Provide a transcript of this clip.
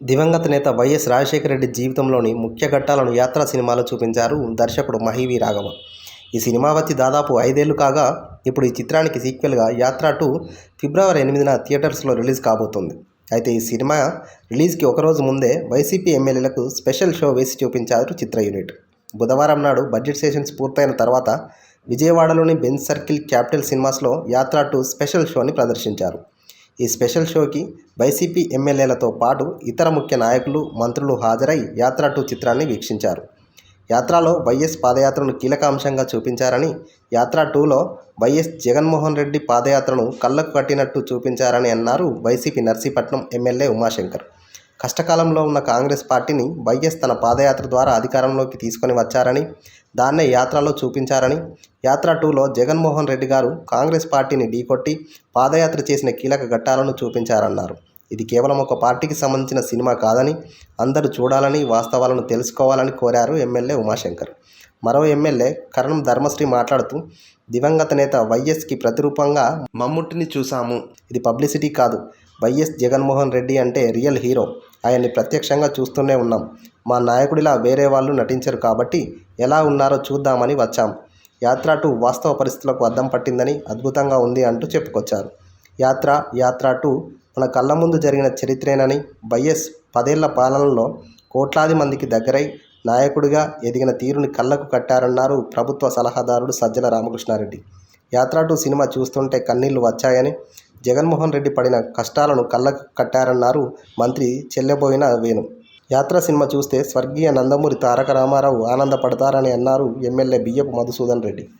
దివంగత నేత వైఎస్ రాజశేఖర రెడ్డి జీవితంలోని ముఖ్య ఘట్టాలను యాత్రా సినిమాలో చూపించారు దర్శకుడు మహీవి రాఘవ ఈ సినిమా వచ్చి దాదాపు ఐదేళ్ళు కాగా ఇప్పుడు ఈ చిత్రానికి సీక్వెల్గా యాత్ర టూ ఫిబ్రవరి ఎనిమిదిన థియేటర్స్లో రిలీజ్ కాబోతుంది. అయితే ఈ సినిమా రిలీజ్కి ఒకరోజు ముందే వైసీపీ ఎమ్మెల్యేలకు స్పెషల్ షో వేసి చూపించారు చిత్ర యూనిట్. బుధవారం నాడు బడ్జెట్ సెషన్స్ పూర్తయిన తర్వాత విజయవాడలోని బెంజ్ సర్కిల్ క్యాపిటల్ సినిమాస్లో యాత్ర టూ స్పెషల్ షోని ప్రదర్శించారు. ఈ స్పెషల్ షోకి వైసీపీ ఎమ్మెల్యేలతో పాటు ఇతర ముఖ్య నాయకులు మంత్రులు హాజరై యాత్ర టూ చిత్రాన్ని వీక్షించారు. యాత్రలో వైఎస్ పాదయాత్రను కీలక అంశంగా చూపించారని యాత్ర టూలో వైఎస్ జగన్మోహన్ రెడ్డి పాదయాత్రను కళ్ళకు కట్టినట్టు చూపించారని అన్నారు వైసీపీ నర్సీపట్నం ఎమ్మెల్యే ఉమాశంకర్. కష్టకాలంలో ఉన్న కాంగ్రెస్ పార్టీని వైఎస్ తన పాదయాత్ర ద్వారా అధికారంలోకి తీసుకొని వచ్చారని దాన్నే యాత్రలో చూపించారని యాత్ర టూలో జగన్మోహన్ రెడ్డి గారు కాంగ్రెస్ పార్టీని ఢీకొట్టి పాదయాత్ర చేసిన కీలక ఘట్టాలను చూపించారన్నారు. ఇది కేవలం ఒక పార్టీకి సంబంధించిన సినిమా కాదని అందరూ చూడాలని వాస్తవాలను తెలుసుకోవాలని కోరారు ఎమ్మెల్యే ఉమాశంకర్. మరో ఎమ్మెల్యే కరణం ధర్మశ్రీ మాట్లాడుతూ దివంగత నేత వైఎస్కి ప్రతిరూపంగా మమ్ముట్టిని చూశాము. ఇది పబ్లిసిటీ కాదు. వైఎస్ జగన్మోహన్ రెడ్డి అంటే రియల్ హీరో. ఆయన్ని ప్రత్యక్షంగా చూస్తూనే ఉన్నాం. మా నాయకుడిలా వేరే వాళ్ళు నటించరు కాబట్టి ఎలా ఉన్నారో చూద్దామని వచ్చాం. యాత్ర టూ వాస్తవ పరిస్థితులకు అద్దం పట్టిందని అద్భుతంగా ఉంది అంటూ చెప్పుకొచ్చారు. యాత్ర యాత్ర టూ మన కళ్ళ ముందు జరిగిన చరిత్రేనని వైఎస్ పదేళ్ళ పాలనలో కోట్లాది మందికి దగ్గరై నాయకుడిగా ఎదిగిన తీరుని కళ్ళకు కట్టారన్నారు ప్రభుత్వ సలహాదారుడు సజ్జల రామకృష్ణారెడ్డి. యాత్ర టూ సినిమా చూస్తుంటే కన్నీళ్ళు వచ్చాయని జగన్మోహన్ రెడ్డి పడిన కష్టాలను కళ్ళకు కట్టారన్నారు మంత్రి చెల్లెబోయిన వేణు. యాత్ర సినిమా చూస్తే స్వర్గీయ నందమూరి తారక రామారావు ఆనందపడతారని అన్నారు ఎమ్మెల్యే బియ్యపు మధుసూదన్ రెడ్డి.